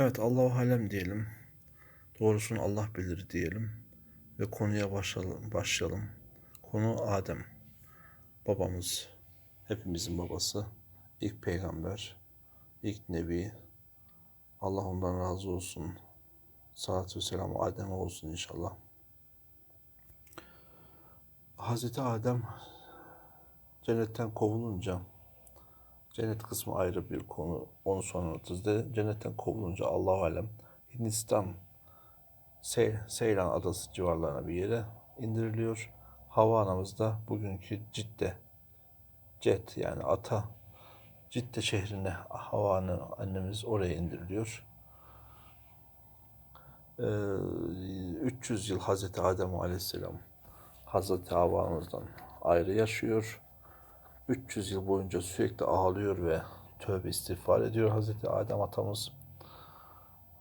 Evet Allahu alem diyelim. Doğrusunu Allah bilir diyelim. Ve konuya başlayalım. başlayalım. Konu Adem. Babamız. Hepimizin babası. ilk peygamber. ilk nebi. Allah ondan razı olsun. Salat ve selam Adem'e olsun inşallah. Hazreti Adem cennetten kovulunca cennet kısmı ayrı bir konu. Onu sonra anlatırız. De, cennetten kovulunca Allahu alem Hindistan Se Seylan adası civarlarına bir yere indiriliyor. Hava anamız da bugünkü Cidde Cet yani ata Cidde şehrine Hava anne, annemiz oraya indiriliyor. Ee, 300 yıl Hazreti Adem Aleyhisselam Hazreti Havva'mızdan ayrı yaşıyor. 300 yıl boyunca sürekli ağlıyor ve tövbe istiğfar ediyor Hazreti Adem atamız.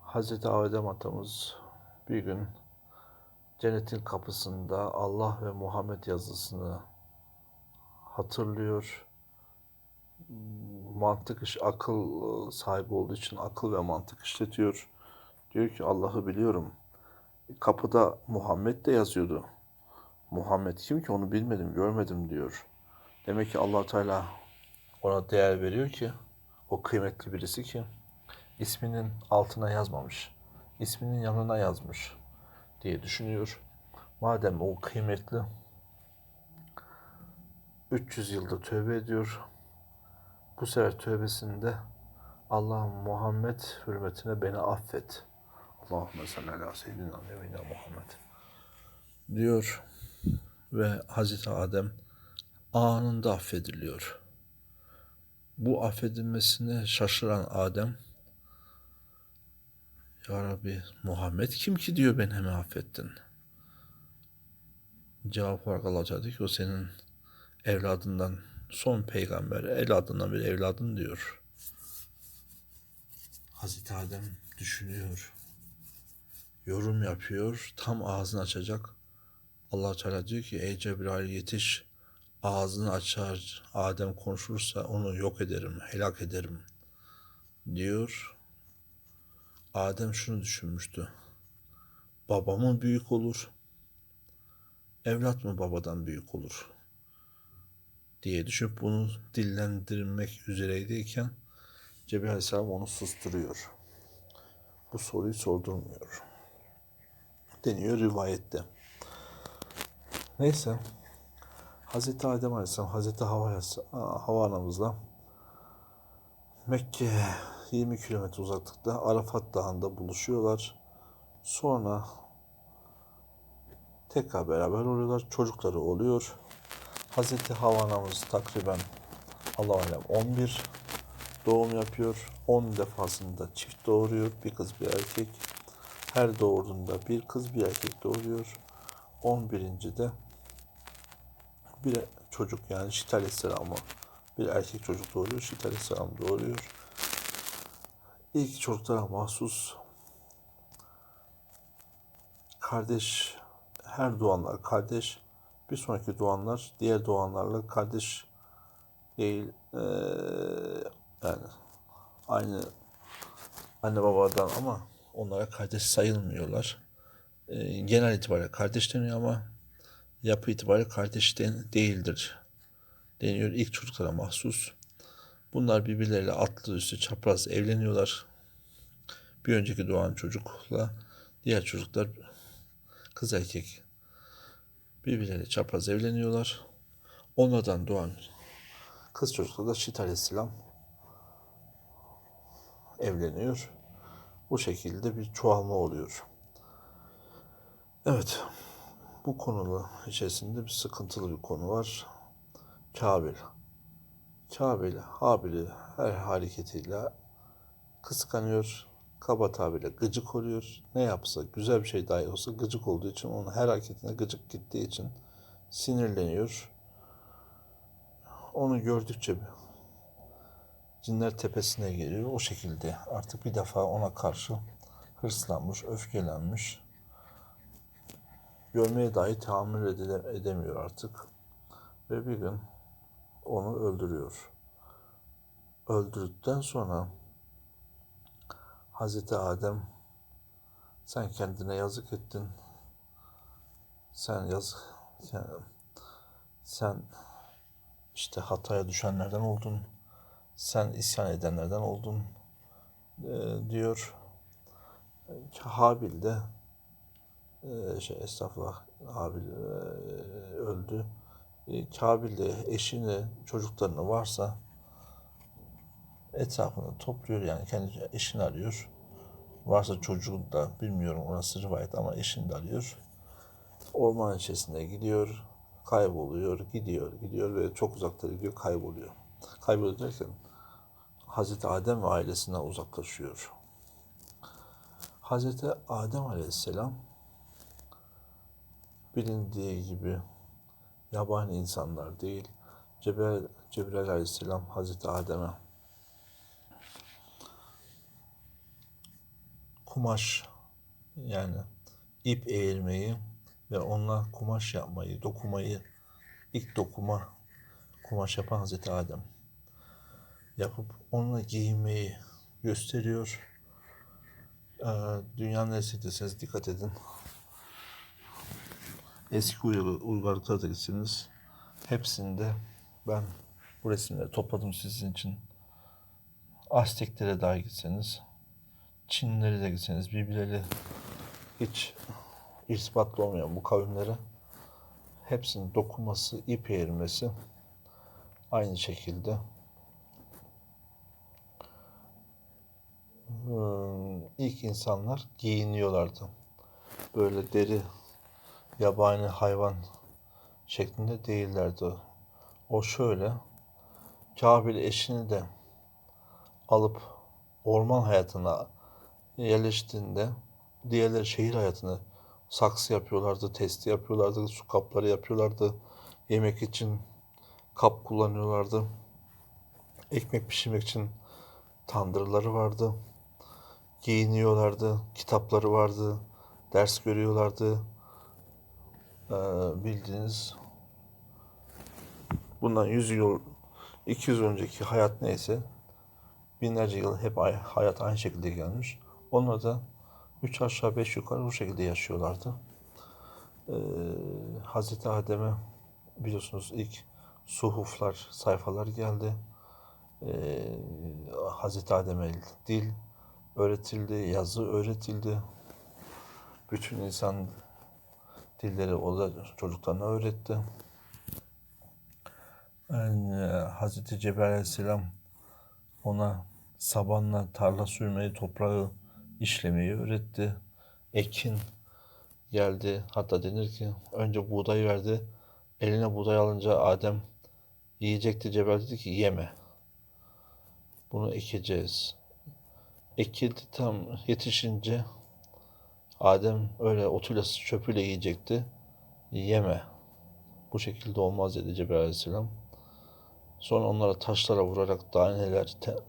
Hazreti Adem atamız bir gün cennetin kapısında Allah ve Muhammed yazısını hatırlıyor. Mantık iş, akıl sahibi olduğu için akıl ve mantık işletiyor. Diyor ki Allah'ı biliyorum. Kapıda Muhammed de yazıyordu. Muhammed kim ki onu bilmedim, görmedim diyor. Demek ki allah Teala ona değer veriyor ki o kıymetli birisi ki isminin altına yazmamış. isminin yanına yazmış diye düşünüyor. Madem o kıymetli 300 yılda tövbe ediyor. Bu sefer tövbesinde Allah Muhammed hürmetine beni affet. Allahümme salli ala seyyidina Muhammed diyor ve Hazreti Adem anında affediliyor. Bu affedilmesine şaşıran Adem Ya Rabbi Muhammed kim ki diyor beni hemen affettin. Cevap olarak Allah Teala diyor ki o senin evladından son peygamber, evladından bir evladın diyor. Hazreti Adem düşünüyor. Yorum yapıyor. Tam ağzını açacak. allah Teala diyor ki ey Cebrail yetiş ağzını açar Adem konuşursa onu yok ederim, helak ederim diyor. Adem şunu düşünmüştü. Baba mı büyük olur? Evlat mı babadan büyük olur? diye düşünüp bunu dillendirmek üzereyken Cebrail Aleyhisselam onu susturuyor. Bu soruyu sordurmuyor. Deniyor rivayette. Neyse. Hazreti Adem Aleyhisselam, Hazreti Hava, Hava anamızla Mekke 20 kilometre uzaklıkta Arafat Dağı'nda buluşuyorlar. Sonra tekrar beraber oluyorlar. Çocukları oluyor. Hazreti Hava anamız takriben Allah alem 11 doğum yapıyor. 10 defasında çift doğuruyor. Bir kız bir erkek. Her doğurduğunda bir kız bir erkek doğuruyor. 11. de bir çocuk yani Şit Aleyhisselam'ı bir erkek çocuk doğuruyor. Şit Aleyhisselam doğuruyor. İlk çocuklara mahsus kardeş her doğanlar kardeş bir sonraki doğanlar diğer doğanlarla kardeş değil ee, yani aynı anne babadan ama onlara kardeş sayılmıyorlar. E, genel itibariyle kardeş deniyor ama yapı itibariyle kardeş değildir deniyor ilk çocuklara mahsus. Bunlar birbirleriyle atlı üstü çapraz evleniyorlar. Bir önceki doğan çocukla diğer çocuklar kız erkek birbirleriyle çapraz evleniyorlar. Onlardan doğan kız çocukla da Şit Aleyhisselam evleniyor. Bu şekilde bir çoğalma oluyor. Evet, bu konulu içerisinde bir sıkıntılı bir konu var. Kabil. Kabil, Habil'i her hareketiyle kıskanıyor, kaba tabirle gıcık oluyor. Ne yapsa, güzel bir şey dahi olsa gıcık olduğu için, onun her hareketine gıcık gittiği için sinirleniyor. Onu gördükçe cinler tepesine geliyor. O şekilde artık bir defa ona karşı hırslanmış, öfkelenmiş. Görmeye dahi tahammül edemiyor artık. Ve bir gün onu öldürüyor. Öldürdükten sonra Hazreti Adem sen kendine yazık ettin. Sen yazık sen, sen işte hataya düşenlerden oldun. Sen isyan edenlerden oldun e, diyor. Habil de e, şey estağfurullah Habil e, öldü. E, Kabil de eşini, çocuklarını varsa etrafını topluyor yani kendi eşini arıyor. Varsa çocuğu da bilmiyorum orası rivayet ama eşini de arıyor. Orman içerisinde gidiyor, kayboluyor, gidiyor, gidiyor ve çok uzaklara gidiyor, kayboluyor. Kayboluyor derken Hazreti Adem ve ailesinden uzaklaşıyor. Hazreti Adem Aleyhisselam bilindiği gibi yabani insanlar değil. Cebrail, Cebrail Aleyhisselam Hazreti Adem'e kumaş yani ip eğirmeyi ve onunla kumaş yapmayı, dokumayı, ilk dokuma kumaş yapan Hazreti Adem yapıp onunla giyinmeyi gösteriyor. Ee, dünyanın neresindesiniz dikkat edin. Eski uygar- uygarlıklara da gitseniz hepsinde ben bu resimleri topladım sizin için. Azteklere dahi gitseniz, Çinlere de gitseniz birbirleriyle hiç irtibatlı olmayan bu kavimlere hepsinin dokunması, ip eğirmesi aynı şekilde Hmm, ilk insanlar giyiniyorlardı. Böyle deri yabani hayvan şeklinde değillerdi. O şöyle Kabil eşini de alıp orman hayatına yerleştiğinde diğerleri şehir hayatını saksı yapıyorlardı, testi yapıyorlardı, su kapları yapıyorlardı. Yemek için kap kullanıyorlardı. Ekmek pişirmek için tandırları vardı. Giyiniyorlardı, kitapları vardı, ders görüyorlardı. Ee, bildiğiniz bundan 100 yıl, 200 önceki hayat neyse binlerce yıl hep ay- hayat aynı şekilde gelmiş. Onlar da 3 aşağı 5 yukarı bu şekilde yaşıyorlardı. Ee, Hazreti Adem'e biliyorsunuz ilk suhuflar, sayfalar geldi. Ee, Hazreti Adem'e dil öğretildi, yazı öğretildi. Bütün insan dilleri o da çocuklarına öğretti. Yani, e, Hazreti Cebrail Aleyhisselam ona sabanla tarla sürmeyi, toprağı işlemeyi öğretti. Ekin geldi. Hatta denir ki önce buğday verdi. Eline buğday alınca Adem yiyecekti. Cebrail dedi ki yeme. Bunu ekeceğiz. Ekildi tam yetişince Adem öyle otuyla çöpüyle yiyecekti. Yeme. Bu şekilde olmaz dedi Cebrail Aleyhisselam. Sonra onlara taşlara vurarak daneler te-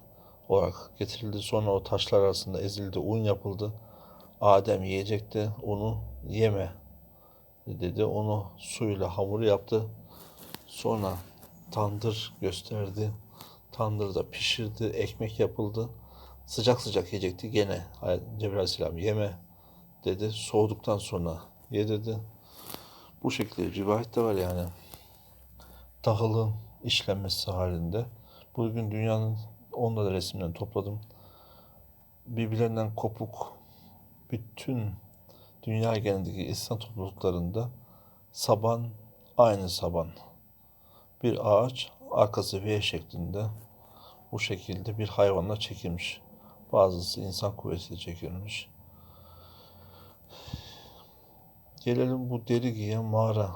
olarak getirildi. Sonra o taşlar arasında ezildi, un yapıldı. Adem yiyecekti, onu yeme dedi. Onu suyla hamur yaptı. Sonra tandır gösterdi. Tandırda pişirdi, ekmek yapıldı. Sıcak sıcak yiyecekti. Gene Cebrail Aleyhisselam yeme dedi. Soğuduktan sonra ye dedi. Bu şekilde rivayet de var yani. Tahılın işlenmesi halinde. Bugün dünyanın onda da resimlerini topladım. Birbirlerinden kopuk bütün dünya genelindeki İslam topluluklarında saban aynı saban. Bir ağaç arkası V şeklinde bu şekilde bir hayvanla çekilmiş. Bazısı insan kuvvetiyle çekilmiş. Gelelim bu deri giyen mağara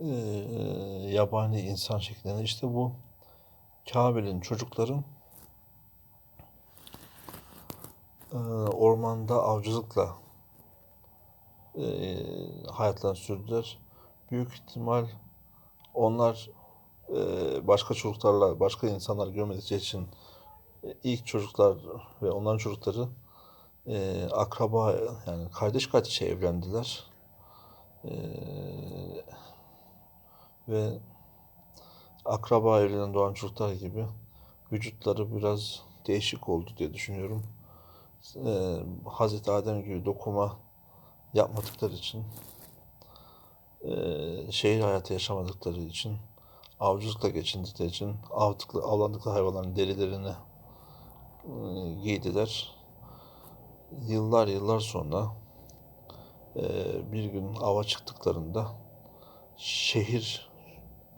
e, yabani insan şeklinde. İşte bu Kabil'in çocukların e, ormanda avcılıkla e, hayatlarını sürdüler. Büyük ihtimal onlar e, başka çocuklarla, başka insanlar görmedikleri için e, ilk çocuklar ve onların çocukları e, akraba yani kardeş kardeşe evlendiler. E, ve akraba evlenen doğan çocuklar gibi vücutları biraz değişik oldu diye düşünüyorum. e, Hazreti Adem gibi dokuma yapmadıkları için e, şehir hayatı yaşamadıkları için avcılıkla geçindikleri için avdıklı, avlandıkları hayvanların derilerini e, giydiler. Yıllar yıllar sonra e, bir gün ava çıktıklarında şehir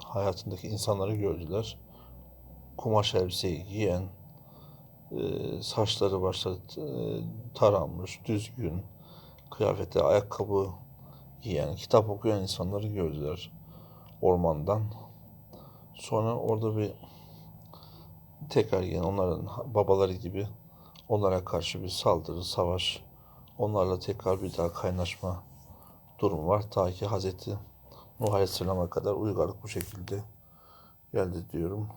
hayatındaki insanları gördüler. Kumaş elbiseyi giyen, e, saçları başları e, taranmış, düzgün, kıyafeti, ayakkabı giyen, kitap okuyan insanları gördüler ormandan. Sonra orada bir tekrar yine onların babaları gibi onlara karşı bir saldırı, savaş, onlarla tekrar bir daha kaynaşma durumu var. Ta ki Hazreti Nuh Aleyhisselam'a kadar uygarlık bu şekilde geldi diyorum.